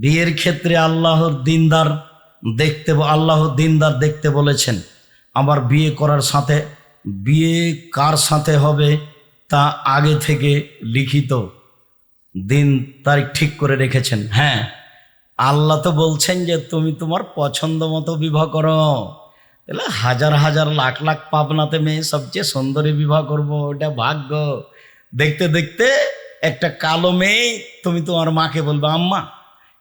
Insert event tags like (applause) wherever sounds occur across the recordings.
বিয়ের ক্ষেত্রে আল্লাহর দিনদার দেখতে আল্লাহর দিনদার দেখতে বলেছেন। আবার বিয়ে করার সাথে, বিয়ে কার সাথে হবে তা আগে থেকে লিখিত। দিন তারিখ ঠিক করে রেখেছেন। হ্যাঁ আল্লাহ তো বলছেন যে, তুমি তোমার পছন্দ মতো বিবাহ করো। তাহলে হাজার হাজার লাখ লাখ পাবনাতে মেয়ে সবচেয়ে সুন্দরী বিবাহ করব, ওটা ভাগ্য। দেখতে দেখতে একটা কালো মেয়ে তুমি তোমার মাকে বলবে, আম্মা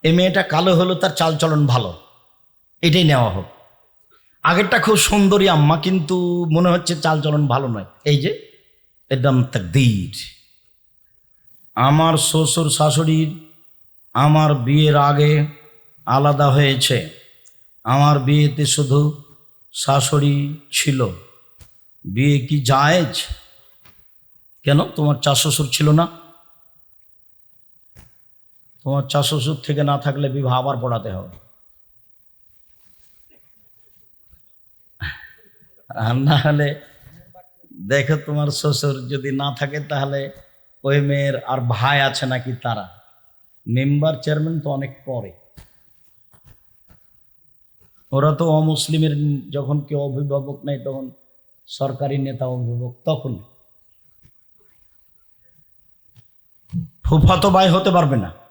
এই মেয়েটা কালো হলো, তার চালচলন ভালো। এটাই নেওয়া হোক। আগেরটা খুব সুন্দরী আম্মা, কিন্তু মনে হচ্ছে চালচলন ভালো নয়। এই যে একদম তাকদীর। আমার শ্বশুর শাশুড়ির আমার বিয়ের আগে আলাদা হয়েছে। আমার বিয়েতে শুধু শাশুড়ি ছিল। বিয়ে কি জায়েজ? কেন? তোমার চা শ্বশুর ছিল না? তোমার চা শ্বশুর থেকে না থাকলে বিবাহ আবার পড়াতে হবে। আর না হলে দেখো তোমার শ্বশুর যদি না থাকে তাহলে ওই মেয়ের আর ভাই আছে নাকি তারা। মেম্বার চেয়ারম্যান তো অনেক পরে। ওরা তো অমুসলিমের যখন কেউ অভিভাবক নেই তখন সরকারি নেতা অভিভাবক তখন। ফুফাতো ভাই হতে পারবে না।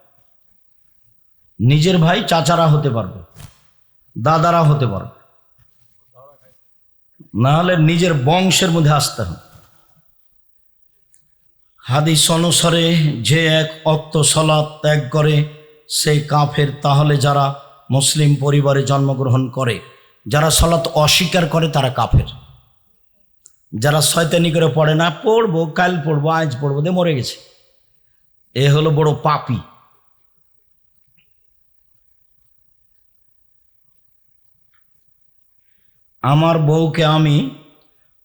নিজের ভাই চাচারা হতে পারবে, দাদারা হতে পারবে। না হলে নিজের বংশের মধ্যে আসতে হবে। হাদিস অনুসারে যে এক অক্ত সলাৎ ত্যাগ করে সেই কাফের। তাহলে যারা মুসলিম পরিবারে জন্মগ্রহণ করে, যারা সলাৎ অস্বীকার করে, তারা কাফের। যারা শয়তানি করে পড়ে, না, পড়ব, কাল পড়ব, আজ পড়ব দিয়ে মরে গেছে। এ হলো বড় পাপি। আমার বউকে আমি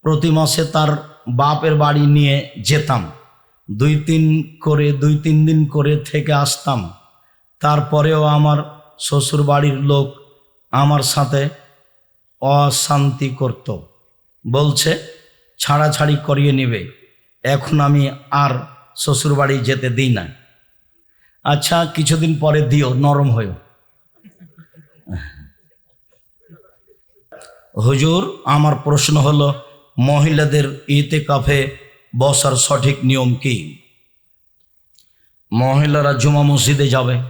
প্রতি মাসে তার বাপের বাড়ি নিয়ে যেতাম। দুই তিন করে, দুই তিন দিন করে থেকে আসতাম। তারপরেও আমার শ্বশুর বাড়ির লোক আমার সাথে অশান্তি করত। বলছে, ছাড়াছাড়ি করিয়ে নেবে। এখন আমি আর শ্বশুর বাড়ি যেতে দিই না। আচ্ছা কিছুদিন পরে দিও, নরম হয়েও। হুজুর, আমার প্রশ্ন হলো, মহিলাদের ইতে কাফে বসার সঠিক নিয়ম কি? মহিলারা জুমা মসজিদে যাবে,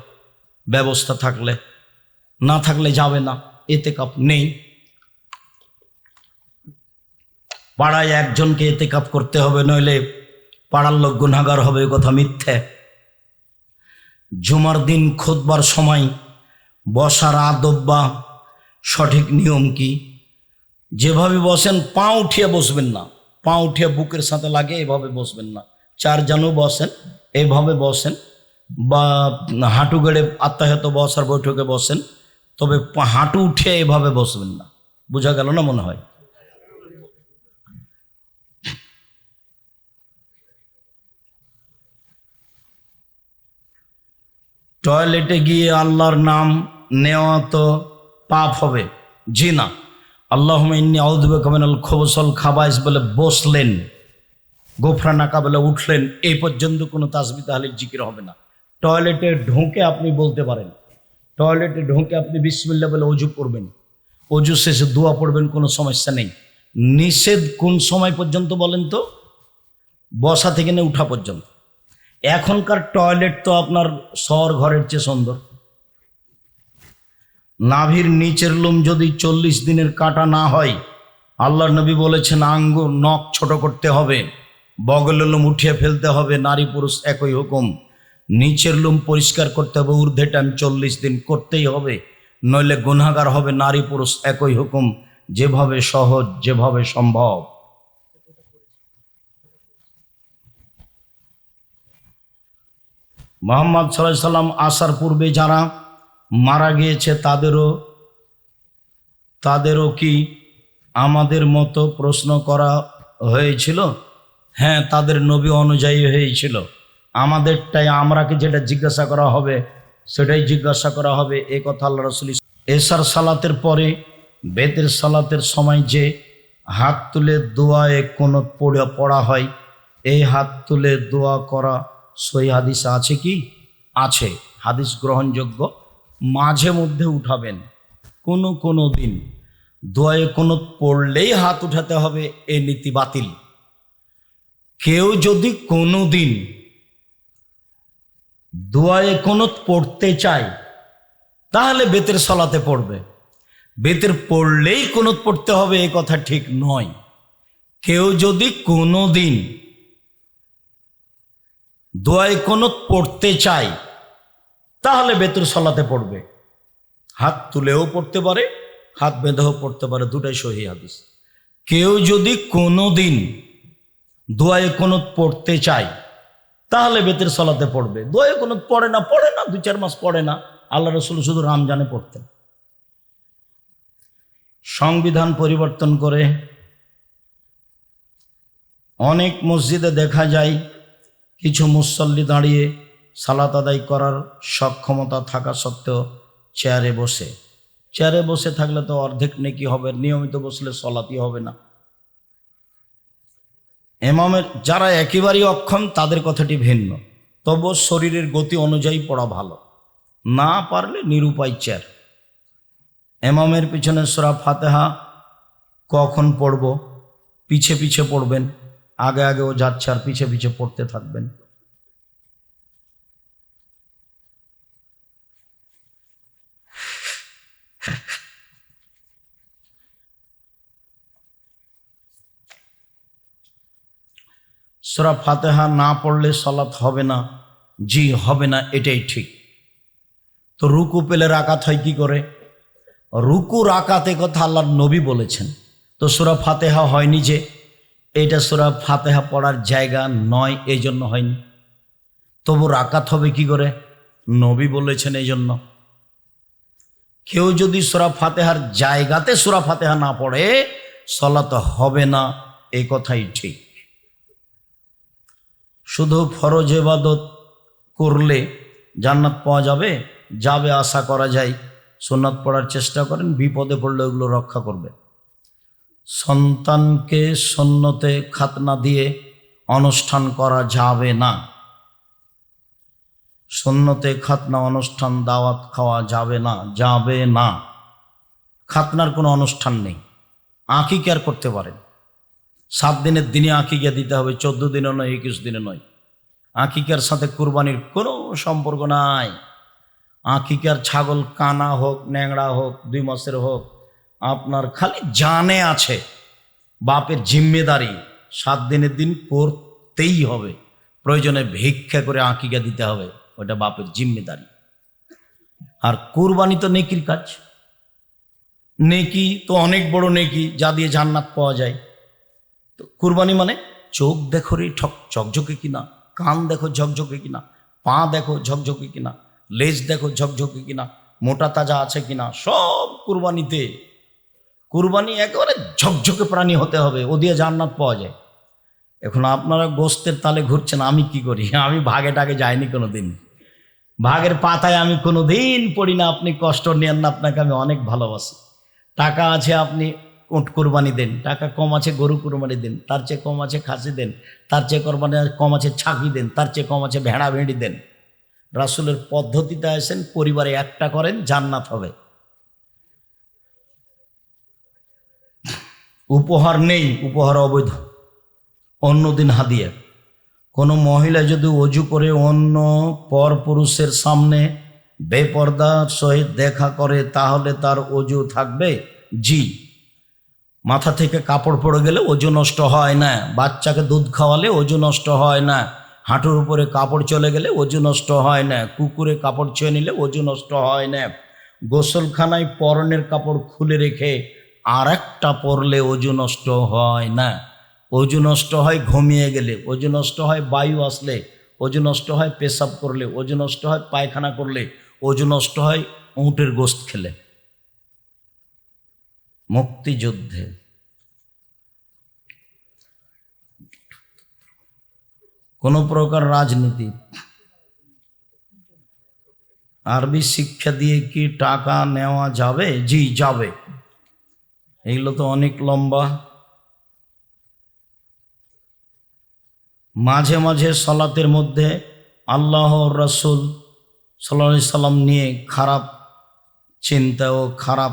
ব্যবস্থা থাকলে, না থাকলে যাবে না এতে কাপ নেই। পাড়ায় একজনকে এতে কাপ করতে হবে, নইলে পাড়ার লোক গুণাগার হবে কথা মিথ্যে। জুমার দিন খুদবার সময় বসার আদব সঠিক নিয়ম কি? যেভাবে বসেন, পা উঠিয়ে বসবেন না। পা উঠিয়ে বুকের সাথে লাগে এভাবে বসবেন না। চার জানও বসেন এইভাবে বসেন বা হাঁটু গেড়ে আত্মাহত বসার বৈঠকে বসেন, তবে হাঁটু উঠিয়ে এভাবে বসবেন না। বোঝা গেল না মনে হয়? টয়লেটে গিয়ে আল্লাহর নাম নেওয়া তো পাপ হবে, জি না। আল্লাহ ইন্নি আউদ্বে কমেনাল খবসল খাবাইস বলে বসলেন গোফরা নাকা বলে উঠলেন, এই পর্যন্ত কোনো তাসবি তাহলে জিকির হবে না। টয়লেটে ঢোকে আপনি বলতে পারেন টয়লেটে ঢোকে আপনি বিসমিল্লা বলে অজু করবেন অজু শেষে দোয়া পড়বেন, কোনো সমস্যা নেই। নিষেধ কোন সময় পর্যন্ত বলেন তো? বসা থেকে নিয়ে উঠা পর্যন্ত। এখনকার টয়লেট তো আপনার শহর ঘরের চেয়ে সুন্দর। নাভির নিচের লোম যদি চল্লিশ দিনের কাটা না হয় আল্লাহ নবী বলেছেন, আঙ্গুর নখ ছোট করতে হবে, বগলের লোম উঠিয়ে ফেলতে হবে, নারী পুরুষ একই হুকুম। নিচের লোম পরিষ্কার করতে হবে, ঊর্ধ্বে টান চল্লিশ দিন করতেই হবে, নইলে গুনাগার হবে, নারী পুরুষ একই হুকুম, যেভাবে সহজ, যেভাবে সম্ভব। মোহাম্মদ সাল্লাহ সাল্লাম আসার পূর্বে যারা মারা গিয়েছে তাদেরও তাদেরও কি আমাদের মতো প্রশ্ন করা হয়েছিল? হ্যাঁ তাদের নবী অনুযায়ী হয়েছিল। আমাদেরটাই, আমরাকে যেটা জিজ্ঞাসা করা হবে, সেটাই জিজ্ঞাসা করা হবে। এ কথা আল্লাহ রসুল এসার সালাতের পরে বেতের সালাতের সময় যে হাত তুলে দোয়ায় কোনো পড়ে, পড়া হয়, এই হাত তুলে দোয়া করা সই হাদিস আছে কি? আছে, হাদিস গ্রহণযোগ্য। মাঝে মধ্যে উঠাবেন। কোনো কোনো দিন দোয়ায়ে কোনো পড়লেই হাত উঠাতে হবে, এ নীতি বাতিল। কেউ যদি কোনো দিন দোয়ায়ে কোনো পড়তে চায়, তাহলে বেতের সলাতে পড়বে। বেতের পড়লেই কোনো পড়তে হবে, এ কথা ঠিক নয়। কেউ যদি কোনো দিন দোয়ায় কোনো পড়তে চায় তাহলে বেতের সলাতে পড়বে। হাত তুলেও পড়তে পারে, হাত বেঁধেও পড়তে পারে, দুটাই সহি হাদিস। কেউ যদি কোনো দিন দোয়ায় কোনো পড়তে চায়, তাহলে বেতের সলাতে পড়বে। দোয়ায় কোনো পড়ে না পড়ে না দু চার মাস পড়ে না। আল্লাহ রসুল শুধু রামজানে পড়তেন। সংবিধান পরিবর্তন করে অনেক মসজিদে দেখা যায়, কিছু মুসল্লি দাঁড়িয়ে সালাত আদায় করার সক্ষমতা থাকা সত্ত্বেও চেয়ারে বসে। চেয়ারে বসে থাকলে তো অর্ধেক নেকি হবে, নিয়মিত বসলে সলাতি হবে না। এমামের যারা একেবারেই অক্ষম, তাদের কথাটি ভিন্ন। তবু শরীরের গতি অনুযায়ী পড়া ভালো। না পারলে নিরুপায় চেয়ার। এমামের পিছনে সোরা ফাতেহা কখন পড়ব? পিছে পিছে পড়বেন। আগে আগেও যাচ্ছে আর পিছে পিছে পড়তে থাকবেন। (laughs) সোরা ফাতেহা না পড়লে সলাৎ হবে না, জি হবে না, এটাই ঠিক। তো রুকু পেলে রাকাত হয় কি করে? রুকু রাকাতে কথা আল্লাহর নবী বলেছেন। তো সোরা ফাতেহা হয়নি যে, এটা সোরা ফাতেহা পড়ার জায়গা নয় এই জন্য হয়নি। তবু রাকাত হবে কি করে? নবী বলেছেন এই জন্য কেউ যদি সোরা ফাতেহার জায়গাতে সোরা ফাতেহা না পড়ে, সলাত হবে না, এই কথাই ঠিক। শুধু ফরজ এবাদত করলে জান্নাত পাওয়া যাবে যাবে আশা করা যায় সোনাত পড়ার চেষ্টা করেন, বিপদে পড়লে ওগুলো রক্ষা করবে সন্তানকে সন্নতে খাতনা দিয়ে অনুষ্ঠান করা যাবে না। সন্নতে খাতনা অনুষ্ঠান দাওয়াত খাওয়া যাবে না যাবে না। খাতনার কোনো অনুষ্ঠান নেই। আঁকি কেয়ার করতে পারেন? সাত দিনের দিনে আঁকিকা দিতে হবে? চোদ্দ দিনে নয়, একুশ দিনে নয়। আঁকিকার সাথে কুরবানির কোনো সম্পর্ক নাই। আঁকিকার ছাগল কানা হোক, ন্যাংড়া হোক, দুই মাসের হোক, আপনার খালি জানে আছে। বাপের জিম্মেদারি, সাত দিনের দিন করতেই হবে। প্রয়োজনে ভিক্ষা করে আঁকিকা দিতে হবে। ওটা বাপের জিম্মেদারি। আর কুরবানি তো নেকির কাজ। নেকি তো অনেক বড় নেকি, যা দিয়ে জান্নাত পাওয়া যায়। তো কুরবানি মানে চোখ দেখো রে ঠক, ঝকঝকে কিনা, কান দেখো ঝকঝকে কিনা, পা দেখো ঝকঝকে কিনা, লেজ দেখো ঝকঝকে কিনা, মোটা তাজা আছে কিনা, সব কুরবানিতে। কুরবানি একেবারে ঝকঝকে প্রাণী হতে হবে, ও দিয়ে জান্নাত পাওয়া যায়। এখন আপনারা গোস্তের তালে ঘুরছেন, আমি কি করি? আমি ভাগে টাগে যাইনি কোনো দিন ভাগের পাতায় আমি কোনো দিন পড়ি না, আপনি কষ্ট নেন না, আপনাকে আমি অনেক ভালোবাসি। টাকা আছে আপনি উট কোরবানি দেন, টাকা কম আছে গরু কোরবানি দেন, তার চেয়ে কম আছে খাসি দেন, তার চেয়ে কোরবানি কম আছে ছাগি দেন, তার চেয়ে কম আছে ভেড়া ভেড়ি দেন। রাসুলের পদ্ধতিতে আসেন, পরিবারে একটা করেন, জান্নাত হবে। উপহার নেই, উপহার অবৈধ। অন্যদিন হাদিয়া। কোনো মহিলা যদি অজু করে অন্য পর পুরুষের সামনে বেপর্দার সহিত দেখা করে, তাহলে তার অজু থাকবে? জি। মাথা থেকে কাপড় পড়ে গেলে ওজু নষ্ট হয় না। বাচ্চাকে দুধ খাওয়ালে ওজু নষ্ট হয় না। হাঁটুর উপরে কাপড় চলে গেলে ওজু নষ্ট হয় না। কুকুরে কাপড় ছুঁয়ে নিলে ওজু নষ্ট হয় না। গোসলখানায় পরনের কাপড় খুলে রেখে আর একটা পরলে ওজু নষ্ট হয় না। ওজু নষ্ট হয়, ঘুমিয়ে গেলে। ওজু নষ্ট হয়, বায়ু আসলে। ওজু নষ্ট হয়, পেশাব করলে। ওজু নষ্ট হয়, পায়খানা করলে। ওজু নষ্ট হয়, উঁটের গোস্ত খেলে। মুক্তিযুদ্ধে। কোনো প্রকার রাজনীতি। আরবি শিক্ষা দিয়ে কি টাকা নেওয়া যাবে? জি, যাবে। এগুলো তো অনেক লম্বা। মাঝে মাঝে সলাতের মধ্যে আল্লাহ রসুল সাল্লা সাল্লাম নিয়ে খারাপ চিন্তা ও খারাপ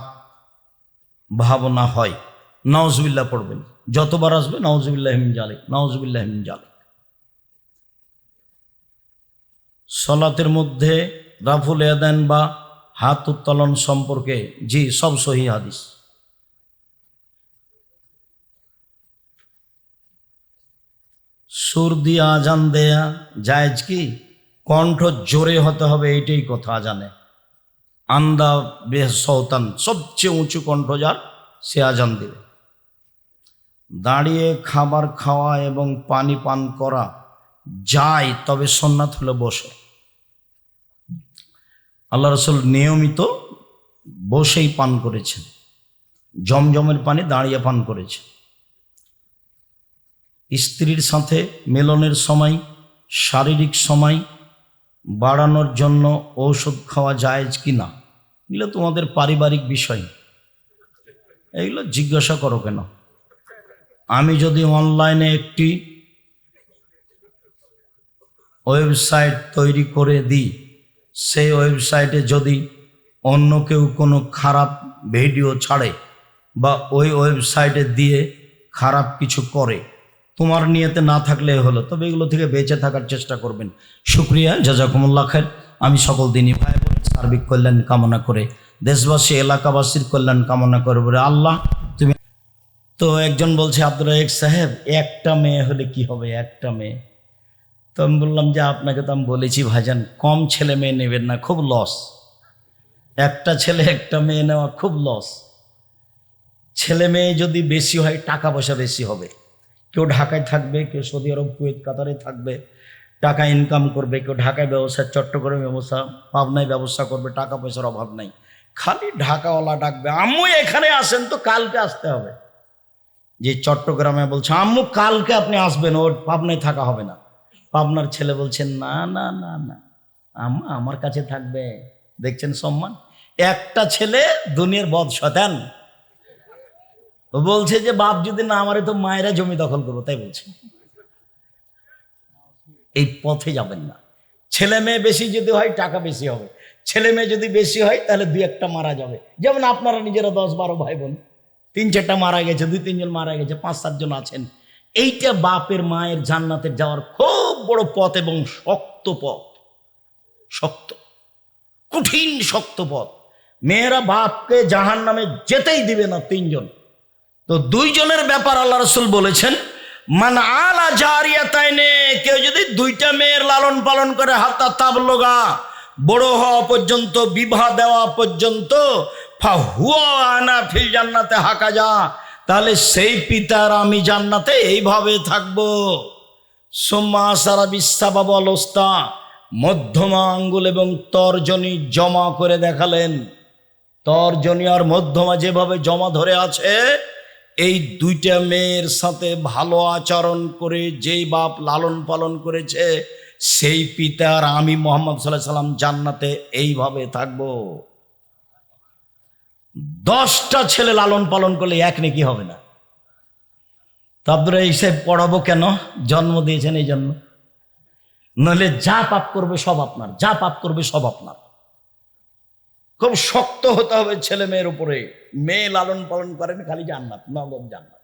ভাবনা হয়। নওয়াজবিল্লা পড়বেন। যতবার আসবে নওয়াজবিল্লাহ হিম জালিক নওয়াজবিল্লাহ হিম সলাতের মধ্যে রাফুল এদান বা হাত উত্তোলন সম্পর্কে, জি, সব সহি হাদিস। সুর দিয়ে আজান দেয়া জায়েজ কি? কণ্ঠ জোরে হতে হবে, এইটাই কথা আজানে আন্দা বেহ সৌতান সবচেয়ে উঁচু কণ্ঠ যার, সে আজান দেবে। দাঁড়িয়ে খাবার খাওয়া এবং পানি পান করা যায়, তবে সন্ন্যাত হলে বসে। আল্লাহ রসুল নিয়মিত বসেই পান করেছেন। জমজমের পানি দাঁড়িয়ে পান করেছে স্ত্রীর সাথে মেলনের সময়, শারীরিক সময়, বাড়ানোর জন্য ঔষধ খাওয়া জায়েজ কি না? এগুলো তোমাদের পারিবারিক বিষয়। এগুলো জিজ্ঞাসা করো কেন? আমি যদি অনলাইনে একটি ওয়েবসাইট তৈরি করে দিই, সেই ওয়েবসাইটে যদি অন্য কেউ কোনো খারাপ ভিডিও ছাড়ে বা ওই ওয়েবসাইটে দিয়ে খারাপ কিছু করে তোমার নিয়েতে না থাকলে হলো। তবে এগুলো থেকে বেঁচে থাকার চেষ্টা করবেন। শুক্রিয়া, জাজাকুমুল্লাহ খান আমি সকল দিনই ভাই বোন, সার্বিক কল্যাণ কামনা করে, দেশবাসী, এলাকাবাসীর কল্যাণ কামনা করে বলে, আল্লাহ, তুমি তো একজন বলছে আব্দুল রাহেক সাহেব, একটা মেয়ে হলে কি হবে? একটা মেয়ে। তো আমি বললাম যে, আপনাকে তো আমি বলেছি, ভাইজান, কম ছেলে মেয়ে নেবেন না, খুব লস একটা ছেলে, একটা মেয়ে নেওয়া খুব লস ছেলে মেয়ে যদি বেশি হয়, টাকা পয়সা বেশি হবে। কেউ ঢাকায় থাকবে, কেউ সৌদি আরব, কুয়েত, কাতারে থাকবে, টাকা ইনকাম করবে, কেউ ঢাকায় ব্যবসা, চট্টগ্রামে ব্যবসা, পাবনায় ব্যবসা করবে, টাকা পয়সার অভাব নাই। খালি ঢাকাওয়ালা ডাকবে, আম্মু, এখানে আসেন তো, কালকে আসতে হবে। যে চট্টগ্রামে বলছে, আম্মু, কালকে আপনি আসবেন, ওর পাবনায় থাকা হবে না। পাবনার ছেলে বলছেন না না না না, আম্মা, আমার কাছে থাকবে। দেখছেন সম্মান? একটা ছেলে দুনিয়ার বদ শতান বলছে যে, বাপ যদি না আমারে তো মায়েরা জমি দখল করব, তাই বলছে। এই পথে যাবেন না। ছেলে মেয়ে বেশি যদি হয়, টাকা বেশি হবে। ছেলে মেয়ে যদি বেশি হয়, তাহলে দুই একটা মারা যাবে। যেমন আপনারা নিজেরা দশ, বারো ভাই বোন তিন, চারটা মারা গেছে, দুই, তিনজন মারা গেছে, পাঁচ, সাতজন আছেন। এইটা বাপের মায়ের জান্নাতের যাওয়ার খুব বড় পথ এবং শক্ত পথ। শক্ত। কঠিন, শক্ত পথ। মেয়েরা বাপকে জাহান নামে যেতেই দিবে না তিনজন। তো দুইজনের ব্যাপার আল্লাহ রসুল বলেছেন, মান আলা জারিয়া তাইনে কেউ যদি দুইটা মেয়ের লালন পালন করে হাতা তাবলোগা, বড় হওয়া পর্যন্ত, বিবাহ দেওয়া পর্যন্ত আনা ফিল জান্নাতে হাকা যা, তাহলে সেই পিতার আমি জান্নাতে এইভাবে থাকব। সোম্মা সারা বিশ্বাবাব অলস্তা মধ্যমা আঙ্গুল এবং তর্জনী জমা করে দেখালেন। তর্জনী আর মধ্যমা যেভাবে জমা ধরে আছে এই দুইটা মেয়ের সাথে ভালো আচরণ করে, যেই বাপ লালন পালন করেছে, সেই পিতার আমি মোহাম্মদ সাল্লাহ সাল্লাম জান্নাতে এইভাবে থাকব। দশটা ছেলে লালন পালন করলে এক নাকি হবে না। তারপরে এইসব পড়াবো কেন? জন্ম দিয়েছেন এই জন্য। নইলে যা পাপ করবে সব আপনার, যা পাপ করবে সব আপনার। খুব শক্ত হতে হবে ছেলে মেয়ের উপরে। মেয়ে লালন পালন করেন খালি জান্নাত, নগদ জান্নাত।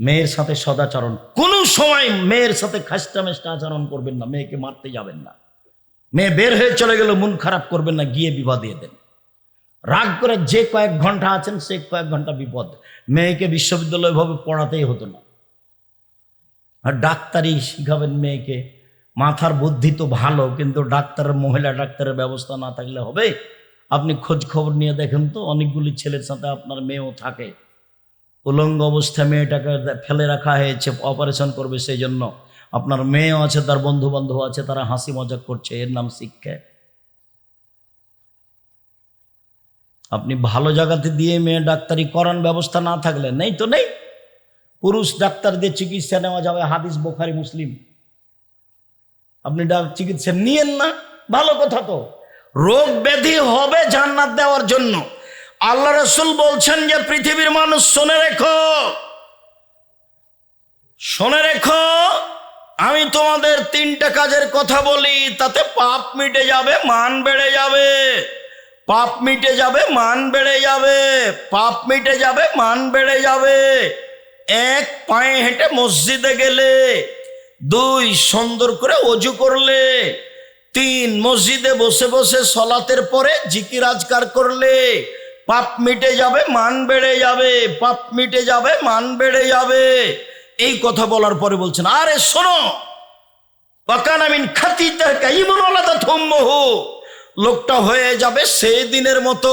মেয়ের সাথে সদাচরণ, কোন সময় মেয়ের সাথে খাস্টা মেস্টা আচরণ করবেন না, মেয়েকে মারতে যাবেন না। মেয়ে বের হয়ে চলে গেলে মন খারাপ করবেন না, গিয়ে বিবাদ দিয়ে দেন। রাগ করে যে কয়েক ঘণ্টা আছেন, সে কয়েক ঘণ্টা বিপদ। মেয়েকে বিশ্ববিদ্যালয় ভাবে পড়াতেই হতো না। আর ডাক্তারি শিখাবেন মেয়েকে মাথার বুদ্ধি তো ভালো, কিন্তু ডাক্তারের মহিলা ডাক্তারের ব্যবস্থা না থাকলে হবে? আপনি খোঁজ খবর নিয়ে দেখেন তো, অনেকগুলি ছেলের সাথে আপনার মেয়েও থাকে। উলঙ্গ অবস্থায় মেয়েটাকে ফেলে রাখা হয়েছে, অপারেশন করবে সেই জন্য আপনার মেয়েও আছে, তার বন্ধু বান্ধব আছে, তারা হাসি মজাক করছে। এর নাম শিক্ষা। আপনি ভালো জায়গাতে দিয়ে মেয়ে ডাক্তারি করান ব্যবস্থা না থাকলে, নেই তো নেই? পুরুষ ডাক্তার দিয়ে চিকিৎসা নেওয়া যাবে, হাদিস বোখারি, মুসলিম। আপনি চিকিৎসা নিয়েন না, ভালো কথা তো। রোগ ব্যাধি হবে জান্নাত দেওয়ার জন্য। আল্লাহ রসুল বলছেন যে, পৃথিবীর মানুষ, শুনে রেখো। শুনে রেখো, আমি তোমাদের তিনটা কাজের কথা বলি, তাতে পাপ মিটে যাবে, মান বেড়ে যাবে। পাপ মিটে যাবে, মান বেড়ে যাবে। পাপ মিটে যাবে, মান বেড়ে যাবে। এক পায়ে হেঁটে মসজিদে গেলে দুই সুন্দর করে অজু করলে, তিন মসজিদে বসে বসে সলাতের পরে জিকির আজকার করলে, পাপ মিটে যাবে, মান বেড়ে যাবে, পাপ মিটে যাবে, মান বেড়ে যাবে। এই কথা বলার পরে বলছেন, আরে শোনো লোকটা হয়ে যাবে সেই দিনের মতো,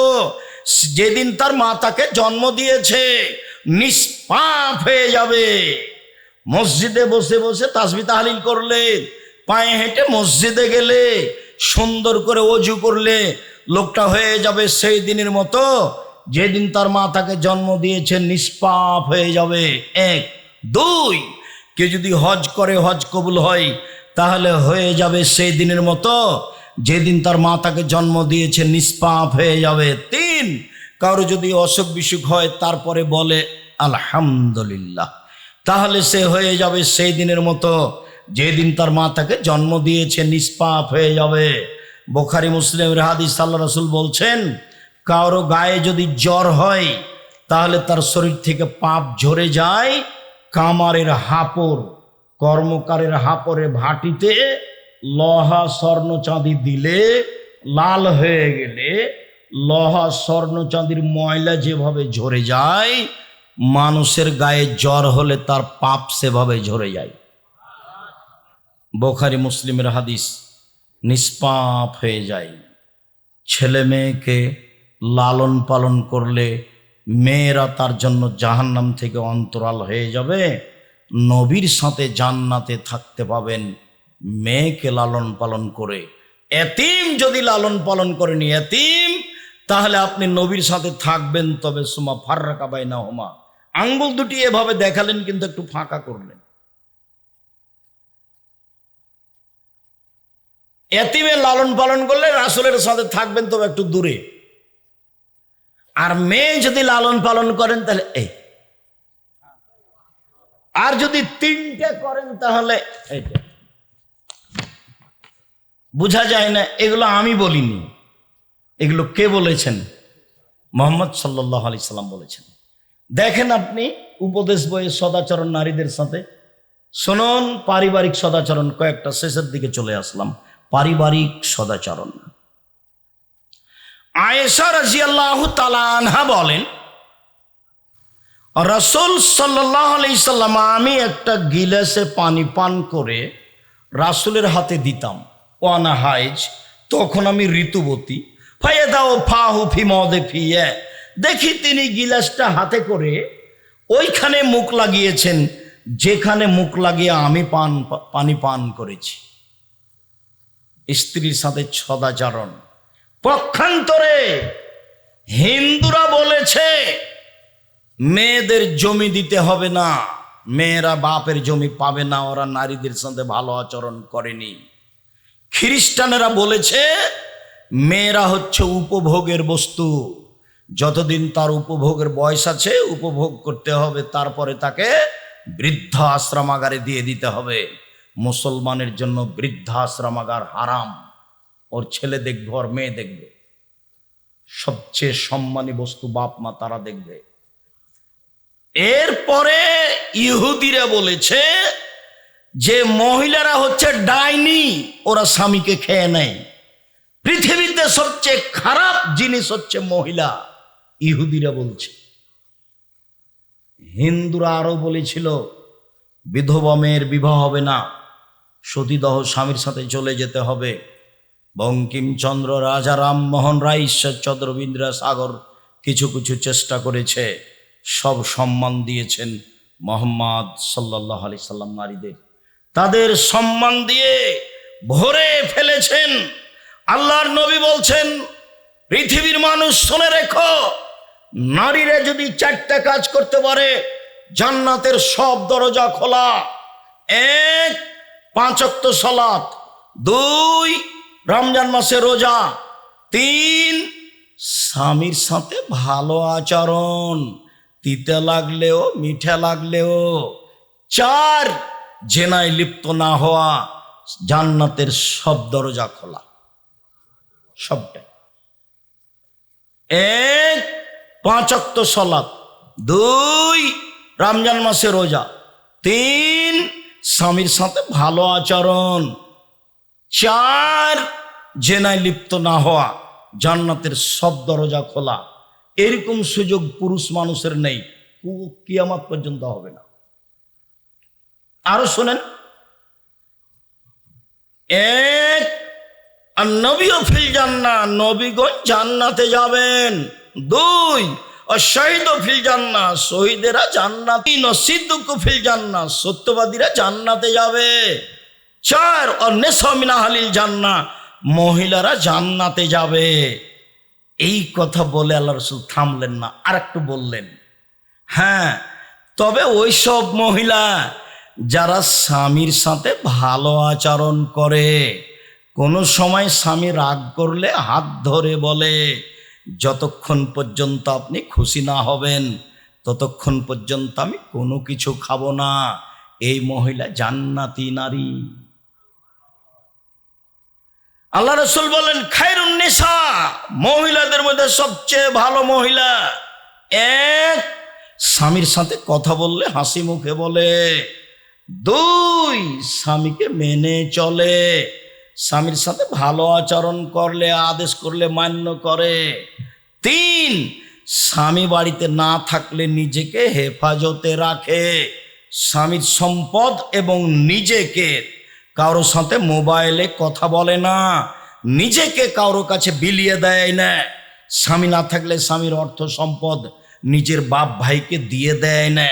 যেদিন তার মা তাকে জন্ম দিয়েছে, নিষ্পাপ হয়ে যাবে। মসজিদে বসে বসে তাসবি তাহলিল করলে, পায়ে হেঁটে মসজিদে গেলে, সুন্দর করে অজু করলে লোকটা হয়ে যাবে সেই দিনের মতো, যেদিন তার মা তাকে জন্ম দিয়েছে নিষ্পাপ হয়ে যাবে। এক। দুই। কেউ যদি হজ করে, হজ কবুল হয়, তাহলে হয়ে যাবে সেই দিনের মতো, যেদিন তার মা তাকে জন্ম দিয়েছে নিষ্পাপ হয়ে যাবে। তিন। কারও যদি অসুখ বিসুখ হয়, তারপরে বলে, আলহামদুলিল্লাহ। তাহলে সে হয়ে যাবে সেই দিনের মতো। যেদিন তার মা তাকে জন্ম দিয়েছে, নিষ্পাপ হয়ে যাবে। বোখারি মুসলিমের হাদিস আল্লাহ রসুল বলছেন, কারও গায়ে যদি জ্বর হয়, তাহলে তার শরীর থেকে পাপ ঝরে যায় কামারের হাপড় কর্মকারের হাপড়ে ভাটিতে লহা স্বর্ণ চাঁদি দিলে লাল হয়ে গেলে, লহা স্বর্ণ চাঁদির ময়লা যেভাবে ঝরে যায় মানুষের গায়ে জ্বর হলে তার পাপ সেভাবে ঝরে যায়। বোখারি মুসলিমের হাদিস নিষ্পাপ হয়ে যায়। ছেলে মেয়েকে লালন পালন করলে মেয়েরা তার জন্য জাহান্নাম থেকে অন্তরাল হয়ে যাবে। নবীর সাথে জান্নাতে থাকতে পাবেন মেয়েকে লালন পালন করে। এতিম যদি লালন পালন করেনি এতিম, তাহলে আপনি নবীর সাথে থাকবেন তবে সুমা ফার্রাকা বাইনা হোমা আঙ্গুল দুটি এভাবে দেখালেন, কিন্তু একটু ফাঁকা করলেন। এতিমের লালন পালন করলে রাসুলের সাথে থাকবেন তবে একটু দূরে। আর মেয়ে যদি লালন পালন করেন তাহলে এই। আর যদি তিনটে করেন তাহলে এইটা বোঝা যায় না, এগুলো আমি বলিনি। এগুলো কে বলেছেন? মোহাম্মদ সাল্লাহ আলি সাল্লাম বলেছেন। দেখেন আপনি উপদেশ বইয়ে সদাচরণ নারীদের সাথে। শুনুন, পারিবারিক সদাচরণ কয়েকটা শেষের দিকে চলে আসলাম। পারিবারিক সদাচরণ। আয়েশা রাজিয়াল্লাহ তালানহা বলেন, রসুল সাল্লাহ সাল্লাম, আমি একটা গিলাসে পানি পান করে রাসুলের হাতে দিতাম। ওয়ানা হাইজ তখন আমি ঋতুবতী। ফাইয়ে দাও ফাহু ফি মদে ফিয়ে দেখি তিনি গিলাসটা হাতে করে ওইখানে মুখ লাগিয়েছেন, যেখানে মুখ লাগিয়ে আমি পান, পানি পান করেছি। স্ত্রীর সাথে সদাচরণ পক্ষান্তরে হিন্দুরা বলেছে, মেয়েদের জমি দিতে হবে না, মেয়েরা বাপের জমি পাবে না, ওরা নারীদের সাথে ভালো আচরণ করেনি। খ্রিস্টানেরা বলেছে, মেয়েরা হচ্ছে উপভোগের বস্তু। যতদিন তার উপভোগের বয়স আছে, উপভোগ করতে হবে, তারপরে তাকে বৃদ্ধ আশ্রমাগারে দিয়ে দিতে হবে। মুসলমানের জন্য বৃদ্ধ আশ্রমাগার হারাম। ওর ছেলে দেখবে, ওর মেয়ে দেখবে। সবচেয়ে সম্মানী বস্তু বাপ মা তারা দেখবে। এরপরে ইহুদিরা বলেছে যে, মহিলারা হচ্ছে ডাইনি, ওরা স্বামীকে খেয়ে নেয়। পৃথিবীতে সবচেয়ে খারাপ জিনিস হচ্ছে মহিলা। ইহুদিরা বলছে। হিন্দুরা আরও বলেছিল, বিধবা মেয়ের বিবাহ হবে না, সতীদহ স্বামীর সাথে চলে যেতে হবে। বঙ্কিমচন্দ্র, রাজা রামমোহন রায়, ঈশ্বরচন্দ্র রবীন্দ্র সাগর কিছু কিছু চেষ্টা করেছে, সব সম্মান দিয়েছেন মোহাম্মদ সাল্লাহ আলি সাল্লাম নারীদের। তাদের সম্মান দিয়ে ভরে ফেলেছেন। আল্লাহর নবী বলছেন, পৃথিবীর মানুষ শুনে রেখো নারীরা যদি চারটা কাজ করতে পারে, জান্নাতের সব দরজা খোলা। এক পাঁচক্ত সলাৎ দুই, রমজান মাসে রোজা। তিন, স্বামীর সাথে ভালো আচরণ। তিতে লাগলেও, মিঠে লাগলেও। চার, জেনায় লিপ্ত না হওয়া। জান্নাতের সব দরজা খোলা। সবটাই। এক পাঁচ অক্ত সলাপ দুই রমজান মাসে রোজা। তিন স্বামীর সাথে ভালো আচরণ। চার জেনায় লিপ্ত না হওয়া, জান্নাতের সব দরজা খোলা। এরকম সুযোগ পুরুষ মানুষের নেই। কিয়ামত পর্যন্ত হবে না। আরও শোনেন। এক, আর নবীও ফিল জান্না নবীগণ জান্নাতে যাবেন। দুই আর ফিল জান্না শহীদেরা জান্নাতি নসিদ্দুক ফিল জান্না সত্যবাদীরা জান্নাতে যাবে। চার আর নেসমিনা হালিল জান্না মহিলারা জান্নাতে যাবে। এই কথা বলে আল্লাহ রসুল থামলেন না আর একটু বললেন হ্যাঁ তবে ওই সব মহিলা যারা স্বামীর সাথে ভালো আচরণ করে, কোনো সময় স্বামী রাগ করলে হাত ধরে বলে যতক্ষণ পর্যন্ত আপনি খুশি না হবেন, ততক্ষণ পর্যন্ত আমি কোনো কিছু খাব না। এই মহিলা জান্নাতি নারী। আল্লাহ রসুল বলেন, খায়রুন নেশা মহিলাদের মধ্যে সবচেয়ে ভালো মহিলা। এক, স্বামীর সাথে কথা বললে হাসি মুখে বলে। দুই, স্বামীকে মেনে চলে। স্বামীর সাথে ভালো আচরণ করলে, আদেশ করলে, মান্য করে। তিন, স্বামী বাড়িতে না থাকলে নিজেকে হেফাজতে রাখে। স্বামীর সম্পদ এবং নিজেকে কারও সাথে মোবাইলে কথা বলে না, নিজেকে কারও কাছে বিলিয়ে দেয় না। স্বামী না থাকলে স্বামীর অর্থ সম্পদ নিজের বাপ ভাইকে দিয়ে দেয় না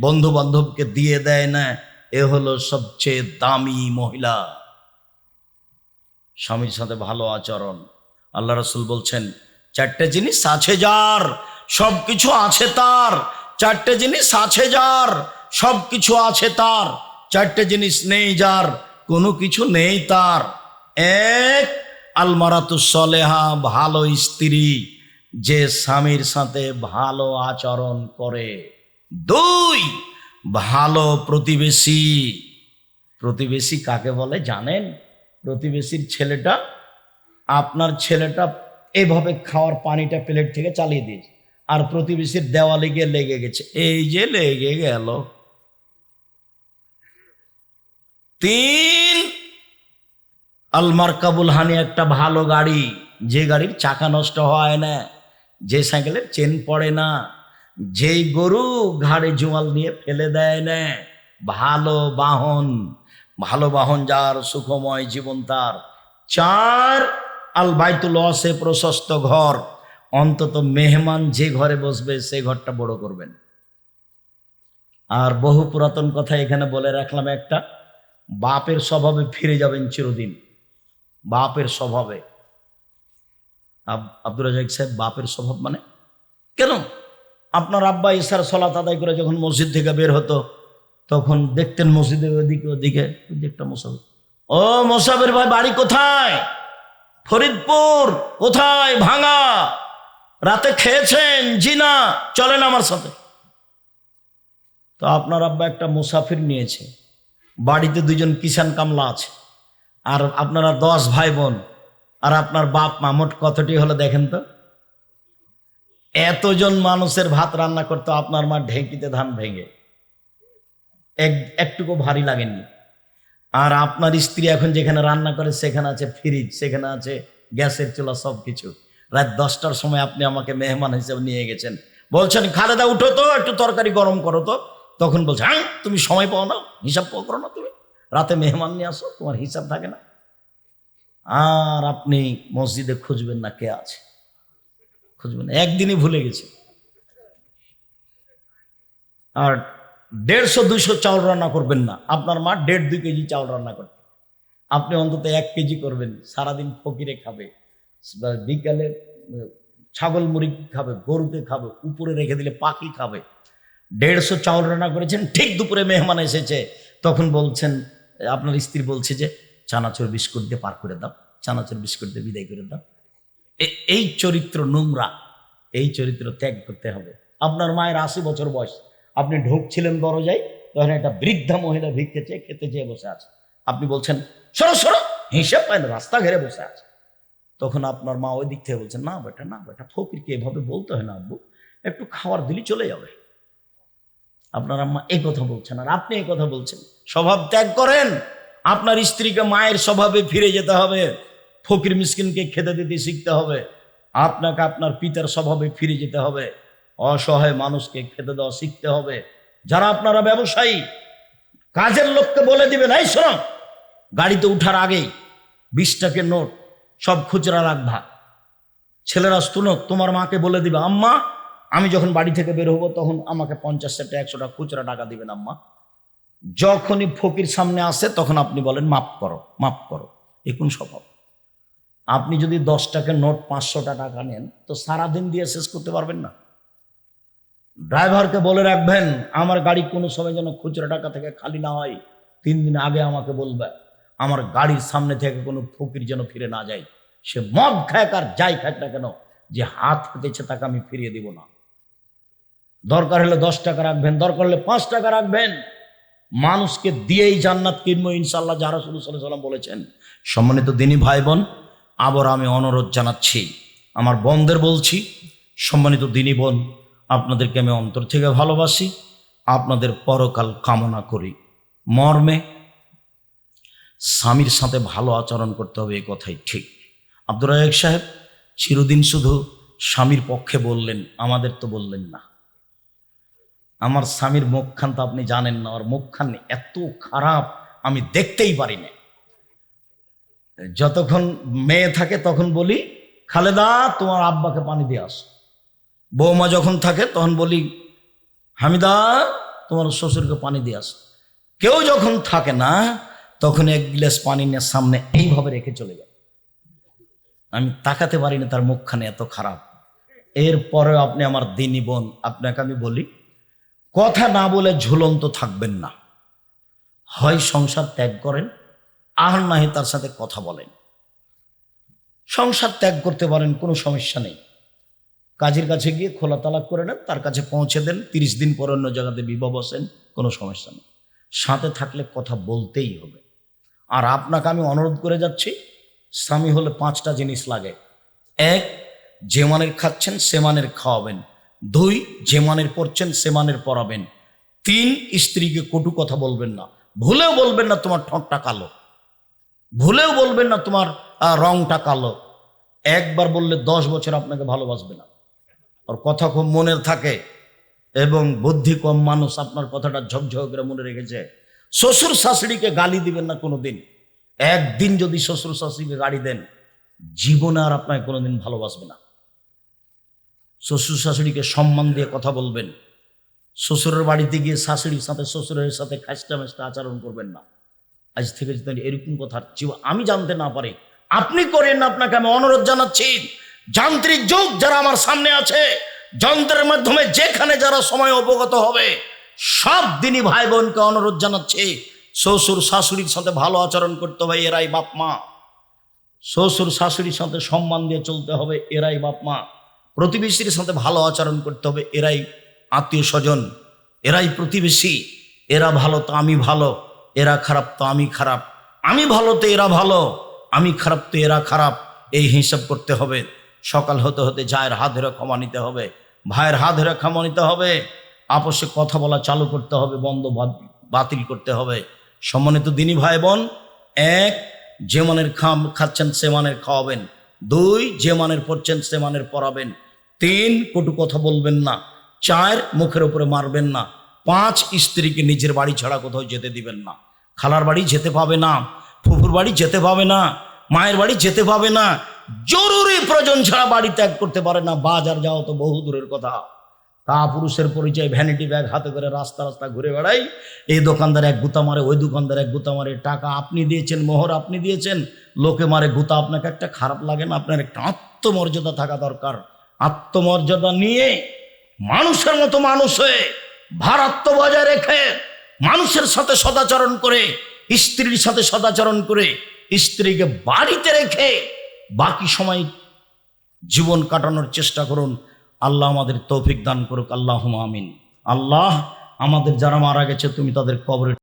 বন্ধু বান্ধবকে দিয়ে দেয় না। এ হলো সবচেয়ে দামি মহিলা। স্বামীর সাথে ভালো আচরণ। আল্লাহ রসুল বলছেন চারটে জিনিস আছে যার সব কিছু আছে তার। চারটে জিনিস আছে যার সব কিছু আছে তার। চারটে জিনিস নেই যার, কোনো কিছু নেই তার। এক আলমারাতুসলেহা ভালো স্ত্রী, যে স্বামীর সাথে ভালো আচরণ করে। দুই, ভালো প্রতিবেশী। প্রতিবেশী কাকে বলে জানেন? প্রতিবেশীর ছেলেটা, আপনার ছেলেটা এভাবে খাওয়ার পানিটা প্লেট থেকে চালিয়ে দিয়েছে। আর প্রতিবেশীর দেওয়ালে গিয়ে লেগে গেছে। এই যে লেগে গেল। তিন। আলমার কাবুল হানি একটা ভালো গাড়ি। যে গাড়ির চাকা নষ্ট হয় না, যে সাইকেলের চেন পড়ে না, যেই গরু ঘাড়ে জোয়াল নিয়ে ফেলে দেয় না, ভালো বাহন। ভালো বাহন যার সুখময় জীবন তার। চার। আল বাইতুল অসে প্রশস্ত ঘর। অন্তত মেহমান যে ঘরে বসবে সেই ঘরটা বড় করবেন। আর বহু পুরাতন কথা এখানে বলে রাখলাম একটা, বাপের স্বভাবে ফিরে যাবেন চিরদিন। বাপের স্বভাবে। আব- আব্দুর রাজাক সাহেব, বাপের স্বভাব মানে? কেন? আপনার আব্বা ইসার সলাত আদায় করে যখন মসজিদ থেকে বের হতো, তখন দেখতেন মসজিদের ওদিকে ওদিকে একটা মোসাফির। ও মোসাফির ভাই, বাড়ি কোথায়? ফরিদপুর কোথায়? ভাঙা। রাতে খেয়েছেন? জিনা, চলেন আমার সাথে। তো আপনার আব্বা একটা মুসাফির নিয়েছে। বাড়িতে দুজন কিষান কামলা আছে। আর আপনারা দশ ভাই বোন আর আপনার বাপ মা, মোট কতটি হলো দেখেন তো? এতজন মানুষের ভাত রান্না করতো আপনার মা ঢেঁকিতে ধান ভেঙে। এক একটুকু ভারী লাগেনি। আর আপনার স্ত্রী এখন যেখানে রান্না করে, সেখানে আছে ফ্রিজ সেখানে আছে গ্যাসের চুলা সব কিছু রাত দশটার সময় আপনি আমাকে মেহমান হিসেবে নিয়ে গেছেন। বলছেন, খালেদা, উঠো তো, একটু তরকারি গরম করো তো। তখন বলছে হ্যাঁ তুমি সময় পাও না, হিসাব করো না তুমি। রাতে মেহমান নিয়ে আসো, তোমার হিসাব থাকে না। আর আপনি মসজিদে খুঁজবেন না কে আছে। খুঁজবেন একদিনই ভুলে গেছে। আর দেড়শো দুশো চাউল রান্না করবেন না। আপনার মা দেড়, দুই কেজি চাউল রান্না করবে। আপনি অন্তত এক কেজি করবেন, সারাদিন ফকিরে খাবে, বিকালে, ছাগল মুরগি খাবে, গরুকে খাবে, উপরে রেখে দিলে পাখি খাবে। দেড়শো চাউল রান্না করেছেন, ঠিক দুপুরে মেহমান এসেছে, তখন বলছেন, আপনার স্ত্রী বলছে যে, চানাচুর বিস্কুট দিয়ে পার করে দাও, চানাচুর বিস্কুট দিয়ে বিদায় করে দাও। এই চরিত্র নোংরা, এই চরিত্র ত্যাগ করতে হবে। আপনার মায়ের আশি বছর বয়স আপনি ঢুকছিলেন দরজায়, তখন একটা বৃদ্ধা মহিলা ভিক্ষে চেয়ে খেতে চেয়ে বসে আছে। আপনি বলছেন, সরো সরো, হিসেব পায় না রাস্তা ঘেরে বসে আছে। তখন আপনার মা ওই দিক থেকে বলছেন না বেটা না বেটা, ফকিরকে এভাবে বলতে হয় না আব্বু, একটু খাওয়ার দিলি চলে যাবে। আপনার আম্মা এই কথা বলছেন, আর আপনি এই কথা বলছেন, স্বভাব ত্যাগ করেন, আপনার স্ত্রীকে মায়ের স্বভাবে ফিরে যেতে হবে, ফকির মিসকিনকে খেতে দিতে শিখতে হবে, আপনাকে আপনার পিতার স্বভাবে ফিরে যেতে হবে। অসহায় মানুষকে খেতে দেওয়া শিখতে হবে। যারা আপনারা ব্যবসায়ী, কাজের লোককে বলে দিবেন, এই শোনো, গাড়িতে উঠার আগেই বিশ টাকের নোট, সব খুচরা রাখবা। ছেলেরা শুনো তোমার মাকে বলে দিবে, আম্মা, আমি যখন বাড়ি থেকে বের হব, তখন আমাকে পঞ্চাশ টাকা একশো টাকা খুচরা টাকা দিবেন, আম্মা। যখনই ফকির সামনে আসে, তখন আপনি বলেন মাপ করো মাপ করো। এ কোন স্বভাব। আপনি যদি দশ টাকার নোট পাঁচশোটা টাকা নেন, তো সারাদিন দিয়ে শেষ করতে পারবেন না। ড্রাইভারকে বলে রাখবেন, আমার গাড়ি কোনো সময় যেন খুচরা টাকা থেকে খালি না হয়। তিন দিন আগে আমাকে বলবে, আমার গাড়ির সামনে থেকে কোনো ফকির যেন ফিরে না যায়। সে মদ খায় আর যাই খায় না কেন, যে হাত পেতেছে তাকে আমি ফিরিয়ে দিব না। দরকার হলে দশ টাকা রাখবেন, দরকার হলে পাঁচ টাকা রাখবেন। মানুষকে দিয়েই জান্নাত কিনবো ইনশাল্লাহ যারা শুরু সাল্লাম বলেছেন। সম্মানিত দিনী ভাই বোন আবার আমি অনুরোধ জানাচ্ছি, আমার বোনদের বলছি, সম্মানিত দিনী বোন আপনাদেরকে আমি অন্তর থেকে ভালোবাসি, আপনাদের পরকাল কামনা করি। মর্মে স্বামীর সাথে ভালো আচরণ করতে হবে এই কথাই ঠিক। আব্দুর রাজাক সাহেব, চিরদিন শুধু স্বামীর পক্ষে বললেন, আমাদের তো বললেন না। আমার স্বামীর মুখখান তো আপনি জানেন না, ওর মুখখান এত খারাপ, আমি দেখতেই পারি না। যতক্ষণ মেয়ে থাকে তখন বলি, খালেদা, তোমার আব্বাকে পানি দিয়ে আস। বৌমা যখন থাকে, তখন বলি, হামিদা, তোমার শ্বশুরকে পানি দিয়ে আস। কেউ যখন থাকে না, তখন এক গ্লাস পানি নিয়ে সামনে এইভাবে রেখে চলে যায়। আমি তাকাতে পারি না তার মুখখানে এত খারাপ। এরপরে আপনি আমার দিনী বোন, আপনাকে আমি বলি, কথা না বলে ঝুলন্ত থাকবেন না। হয় সংসার ত্যাগ করেন, আর নাহি তার সাথে কথা বলেন। সংসার ত্যাগ করতে পারেন, কোনো সমস্যা নেই। কাজের কাছে গিয়ে খোলা তালাক করে নেন, তার কাছে পৌঁছে দেন, তিরিশ দিন পর অন্য জায়গাতে বিবাহ বসেন কোনো সমস্যা নেই। সাথে থাকলে কথা বলতেই হবে। আর আপনাকে আমি অনুরোধ করে যাচ্ছি, স্বামী হলে পাঁচটা জিনিস লাগে। এক, যে মানের খাচ্ছেন সে মানের খাওয়াবেন। দুই, যে মানের পড়ছেন সে মানের পড়াবেন তিন, স্ত্রীকে কটু কথা বলবেন না। ভুলেও বলবেন না তোমার ঠোঁটটা কালো। ভুলেও বলবেন না তোমার রংটা কালো। একবার বললে দশ বছর আপনাকে ভালোবাসবে না। ওর কথা খুব মনে থাকে এবং বুদ্ধি কম মানুষ আপনার কথাটা ঝকঝক করে মনে রেখেছে। শ্বশুর শাশুড়িকে গালি দিবেন না কোনোদিন। একদিন যদি শ্বশুর শাশুড়িকে গালি দেন, জীবনে আর আপনাকে কোনোদিন ভালোবাসবে না। শ্বশুর শাশুড়িকে সম্মান দিয়ে কথা বলবেন। শ্বশুরের বাড়িতে গিয়ে শাশুড়ির সাথে, শ্বশুরের সাথে খাস্টা মেস্টা আচরণ করবেন না। আজ থেকে যদি এরকম কথা আমি জানতে না পারি। আপনি করেন আপনাকে আমি অনুরোধ জানাচ্ছি। যান্ত্রিক যুগ যারা আমার সামনে আছে, যন্ত্রের মাধ্যমে যেখানে যারা সময় অবগত হবে, সব দিনই ভাই বোনকে অনুরোধ জানাচ্ছে, শ্বশুর শাশুড়ির সাথে ভালো আচরণ করতে হবে এরাই বাপ মা। শ্বশুর শাশুড়ির সাথে সম্মান দিয়ে চলতে হবে এরাই বাপ মা। প্রতিবেশীর সাথে ভালো আচরণ করতে হবে এরাই আত্মীয় স্বজন, এরাই প্রতিবেশী। এরা ভালো তো আমি ভালো, এরা খারাপ তো আমি খারাপ। আমি ভালো তো এরা ভালো, আমি খারাপ তো এরা খারাপ। এই হিসাব করতে হবে। সকাল হতে হতে জায়ের হাত ধরে ক্ষমা নিতে হবে। ভাইয়ের হাত ধরে ক্ষমা নিতে হবে। আপসে কথা বলা চালু করতে হবে, বন্ধ বাতিল করতে হবে। সম্মানিত দিনী ভাই বোন, এক, যে মানের খাম খাচ্ছেন সে মানের খাওয়াবেন। দুই, যে মানের পড়ছেন সে মানের পড়াবেন তিন, কটু কথা বলবেন না। চার, মুখের উপরে মারবেন না। পাঁচ, স্ত্রীকে নিজের বাড়ি ছাড়া কোথাও যেতে দিবেন না। খালার বাড়ি যেতে পাবে না। ফুফুর বাড়ি যেতে পাবে না। মায়ের বাড়ি যেতে পাবে না। জরুরি প্রয়োজন ছাড়া বাড়ি ত্যাগ করতে পারে না, বাজার যাওয়া তো বহু দূরের কথা। তা পুরুষের পরিচয় ভ্যানিটি ব্যাগ হাতে করে রাস্তা রাস্তা ঘুরে বেড়াই। এই দোকানদার এক গুতা মারে, ওই দোকানদার এক গুতা মারে, টাকা আপনি দিয়েছেন, মোহর আপনি দিয়েছেন, লোকে মারে, গুতা আপনাকে একটা খারাপ লাগে না, আপনার একটা আত্মমর্যাদা থাকা দরকার। আত্মমর্যাদা নিয়ে মানুষের মতো মানুষ হয়ে ভারাত্ম বজায় রেখে মানুষের সাথে সদাচরণ করে, স্ত্রীর সাথে সদাচরণ করে, স্ত্রীকে বাড়িতে রেখে বাকি সময় জীবন কাটানোর চেষ্টা করুন। আল্লাহ আমাদের তৌফিক দান করুক। আল্লাহ আমিন। আল্লাহ আমাদের যারা মারা গেছে, তুমি তাদের কবরে